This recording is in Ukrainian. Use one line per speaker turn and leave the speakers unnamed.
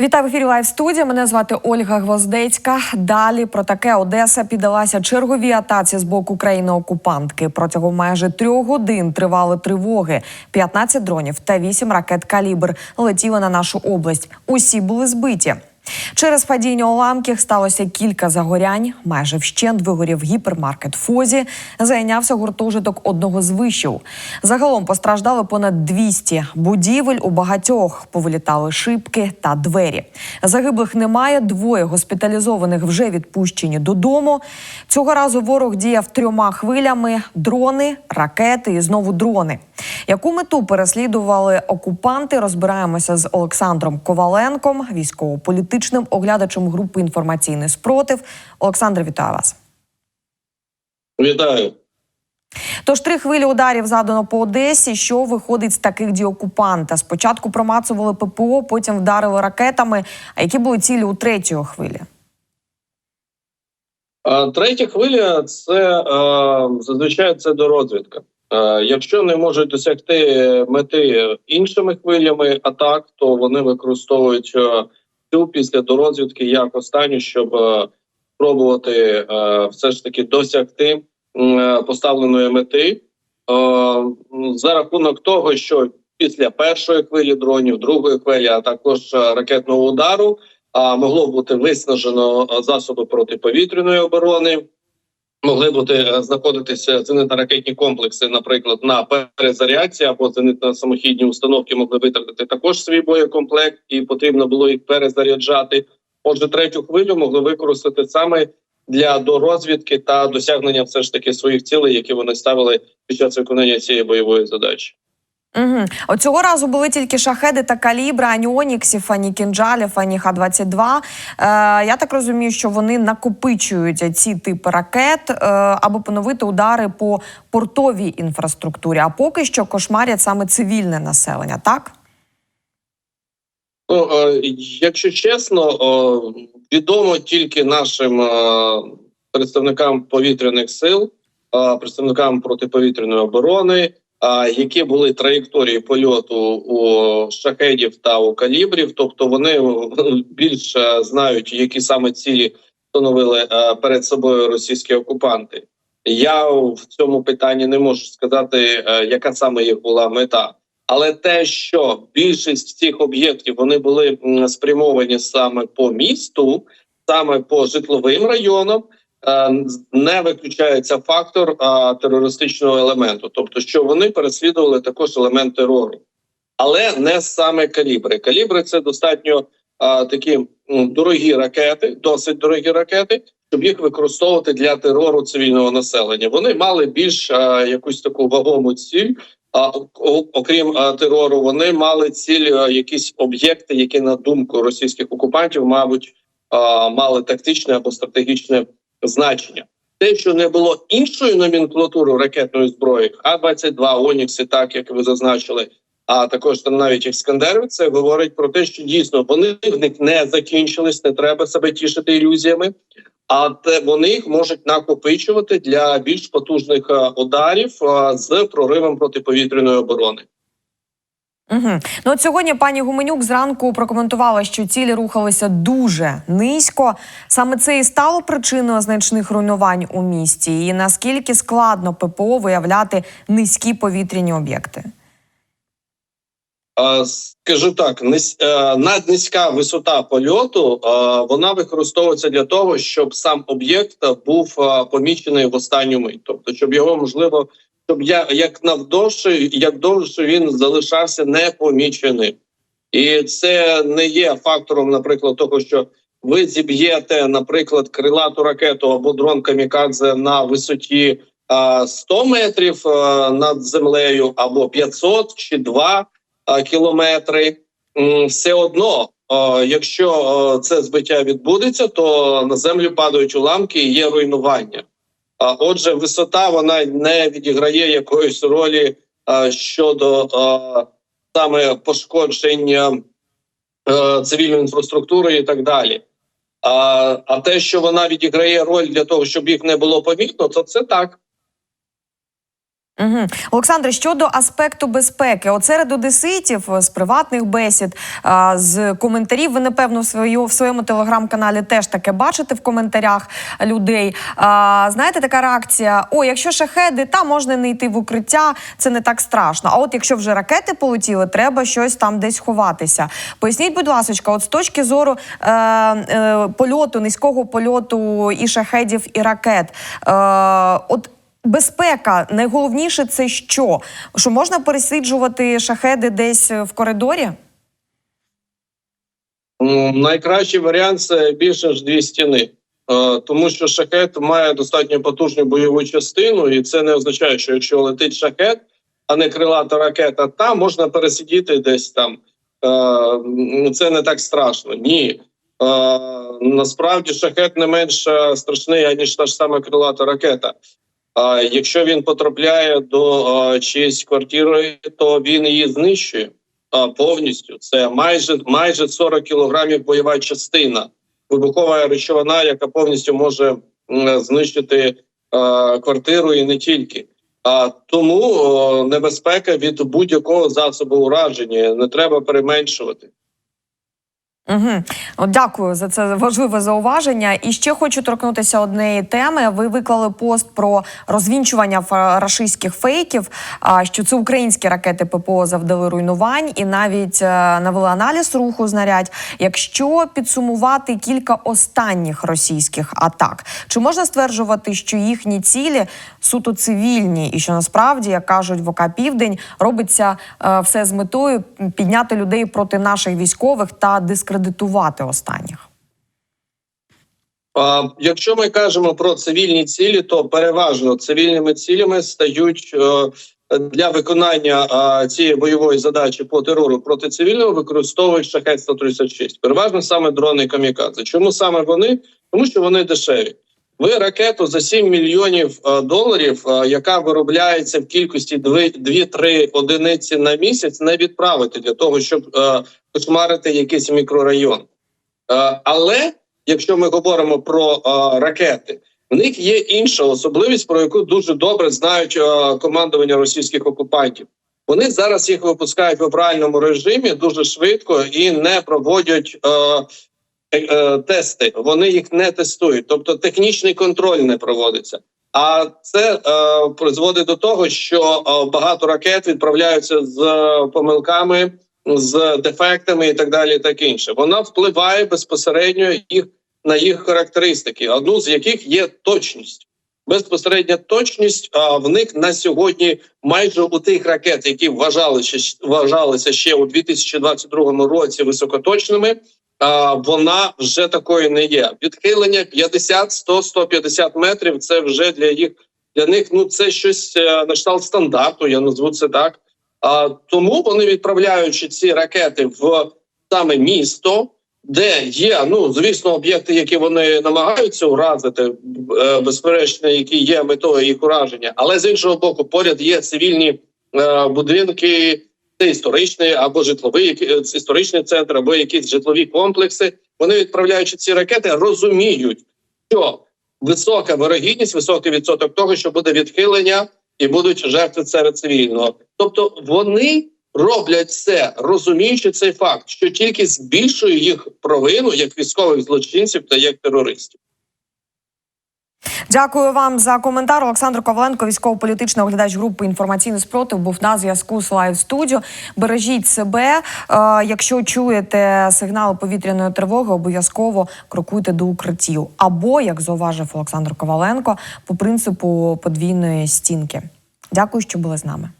Вітаю в ефірі Лайв студія. Мене звати Ольга Гвоздецька. Далі про таке Одеса піддалася черговій атаці з боку країни-окупантки. Протягом майже трьох годин тривали тривоги. 15 дронів та 8 ракет калібр летіли на нашу область. Усі були збиті. Через падіння уламків сталося кілька загорянь. Майже вщент вигорів гіпермаркет Фозі. Зайнявся гуртожиток одного з вишів. Загалом постраждали понад 200 будівель. У багатьох повилітали шибки та двері. Загиблих немає. Двоє госпіталізованих вже відпущені додому. Цього разу ворог діяв трьома хвилями: дрони, ракети і знову дрони. Яку мету переслідували окупанти? Розбираємося з Олександром Коваленком, військово-політичним оглядачем групи інформаційний спротив. Олександр, вітаю вас.
Вітаю.
Тож три хвилі ударів задано по Одесі. Що виходить з таких дій окупанта? Спочатку промацували ППО, потім вдарили ракетами. А які були цілі у третьої хвилі?
Третя хвиля це зазвичай це дорозвідка. Е, Якщо не можуть досягти мети іншими хвилями атак, то вони використовують цю після дорозвідки як останню, щоб е, спробувати е, все ж таки досягти е, поставленої мети е, за рахунок того, що після першої хвилі дронів, другої хвилі, а також е, ракетного удару. Могло бути виснажено е, засоби протиповітряної оборони. Могли бути е, знаходитися зенитно-ракетні комплекси, наприклад, на перезарядці або зенитно-самохідні установки могли витратити також свій боєкомплект, і потрібно було їх перезаряджати. Отже, третю хвилю могли використати саме для дорозвідки та досягнення все ж таки своїх цілей, які вони ставили під час виконання цієї бойової задачі.
Угу. От цього разу були тільки шахеди та калібри, ані оніксів, ані кінджалів, ані Х-22. Е, я так розумію, що вони накопичують ці типи ракет, е, аби поновити удари по портовій інфраструктурі. А поки що кошмарять саме цивільне населення, так?
Ну, е, якщо чесно, е, відомо тільки нашим е, представникам повітряних сил, е, представникам протиповітряної оборони, які були траєкторії польоту у шахедів та у калібрів, тобто вони більше знають, які саме цілі встановили е, перед собою російські окупанти. Я в цьому питанні не можу сказати, е, яка саме їх була мета. Але те, що більшість цих об'єктів вони були спрямовані саме по місту, саме по житловим районам, е, не виключається фактор е, терористичного елементу, тобто, що вони переслідували також елемент терору, але не саме калібри. Калібри це достатньо е, такі дорогі ракети, досить дорогі ракети, щоб їх використовувати для терору цивільного населення. Вони мали більш е, якусь таку вагому ціль. А окрім е, терору, вони мали ціль е, якісь об'єкти, які на думку російських окупантів, мабуть, е, мали тактичне або стратегічне значення. Те, що не було іншої номенклатури ракетної зброї, А-22, Онікси, так як ви зазначили, а також там навіть Іскандери, це говорить про те, що дійсно вони в них не закінчились, не треба себе тішити ілюзіями. А те вони їх можуть накопичувати для більш потужних е, ударів е, з проривом протиповітряної оборони.
Угу. Ну от сьогодні пані Гуменюк зранку прокоментувала, що цілі рухалися дуже низько. Саме це і стало причиною значних руйнувань у місті. І наскільки складно ППО виявляти низькі повітряні об'єкти?
Скажу так, е, наднизька висота польоту е, вона використовується для того, щоб сам об'єкт був е, помічений в останню мить, тобто, щоб його можливо, щоб я як навдовше, як довше він залишався непоміченим, і це не є фактором, наприклад, того, що ви зіб'єте, наприклад, крилату ракету або дрон камікадзе на висоті е, 100 метрів над землею, або 500 чи 2 е, кілометри. Все одно, якщо це збиття відбудеться, то на землю падають уламки і є руйнування. Отже, висота вона не відіграє якоїсь ролі щодо саме пошкодження е, цивільної інфраструктури і так далі. А, а те, що вона відіграє роль для того, щоб їх не було помітно, то це так.
Угу. Олександре, щодо аспекту безпеки, от серед одеситів е, з приватних бесід, з коментарів, ви напевно в свою в своєму телеграм-каналі теж таке бачите в коментарях людей. Знаєте, така реакція: о, якщо шахеди, та можна не йти в укриття, це не так страшно. А от якщо вже ракети полетіли, треба щось там десь ховатися. Поясніть, будь ласка, от з точки зору е, е, польоту, низького польоту і шахедів, і ракет. Е, от Безпека найголовніше це що? Що можна пересиджувати шахеди десь в коридорі?
Найкращий варіант це більше ніж дві стіни. Е, Тому що шахет має достатньо потужну бойову частину, і це не означає, що якщо летить шахет, а не крилата ракета, там можна пересидіти десь там. Е, ну, Це не так страшно. Ні. Е, Насправді шахет не менш е, страшний, аніж та ж сама крилата ракета. А якщо він потрапляє до чиєїсь квартири, то він її знищує а, повністю. Це майже майже 40 кілограмів бойова частина, вибухова речовина, яка повністю може знищити е, квартиру і не тільки. А тому о, небезпека від будь-якого засобу ураження не треба переменшувати.
Угу. Дякую за це важливе зауваження. І ще хочу торкнутися однієї теми. Ви виклали пост про розвінчування рашистських фейків. Що це українські ракети ППО завдали руйнувань, і навіть е, навели аналіз руху знарядь. Якщо підсумувати кілька останніх російських атак, чи можна стверджувати, що їхні цілі суто цивільні, і що насправді, як кажуть в ОК Південь, робиться е, все з метою підняти людей проти наших військових та дискредитувати останніх?
Якщо ми кажемо про цивільні цілі, то переважно цивільними цілями стають е, для виконання цієї бойової задачі по терору проти цивільного використовують шахет 136 Переважно саме дрони камікадзе. Чому саме вони? Тому що вони дешеві. Ви ракету за 7 мільйонів е, доларів, е, яка виробляється в кількості 2-3 одиниці на місяць, не відправите для того, щоб е, кошмарити якийсь мікрорайон. Але якщо ми говоримо про ракети, в них є інша особливість, про яку дуже добре знають командування російських окупантів. Вони зараз їх випускають в правильному режимі дуже швидко і не проводять тести. Вони їх не тестують, тобто технічний контроль не проводиться. А це е, призводить до того, що е, багато ракет відправляються з е, помилками, з дефектами і так далі. Так інше. Вона впливає безпосередньо їх на їх характеристики, одну з яких є точність. Безпосередня точність а в них на сьогодні майже у тих ракет, які вважали вважалися ще у 2022 році високоточними. Вона вже такою не є. Відхилення 50, 100, 150 метрів. Це вже для їх для них. Ну це щось е, на кшталт стандарту. Я назву це так. А тому вони відправляючи ці ракети в саме місто, де є ну звісно об'єкти, які вони намагаються уразити, е, безперечно, які є метою їх ураження, але з іншого боку, поряд є цивільні е, будинки. Це історичний або житловий е, історичний центр, або якісь житлові комплекси. Вони відправляючи ці ракети, розуміють, що висока вирогідність, високий відсоток того, що буде відхилення і будуть жертви серед цивільного. Тобто вони роблять це, розуміючи цей факт, що тільки збільшує їх провину як військових злочинців та як терористів.
Дякую вам за коментар. Олександр Коваленко, військово-політичний оглядач групи інформаційний спротив, був на зв'язку з Live Studio. Бережіть себе. Е, якщо чуєте сигнали повітряної тривоги, обов'язково крокуйте до укриттів. Або, як зауважив Олександр Коваленко, по принципу подвійної стінки. Дякую, що були з нами.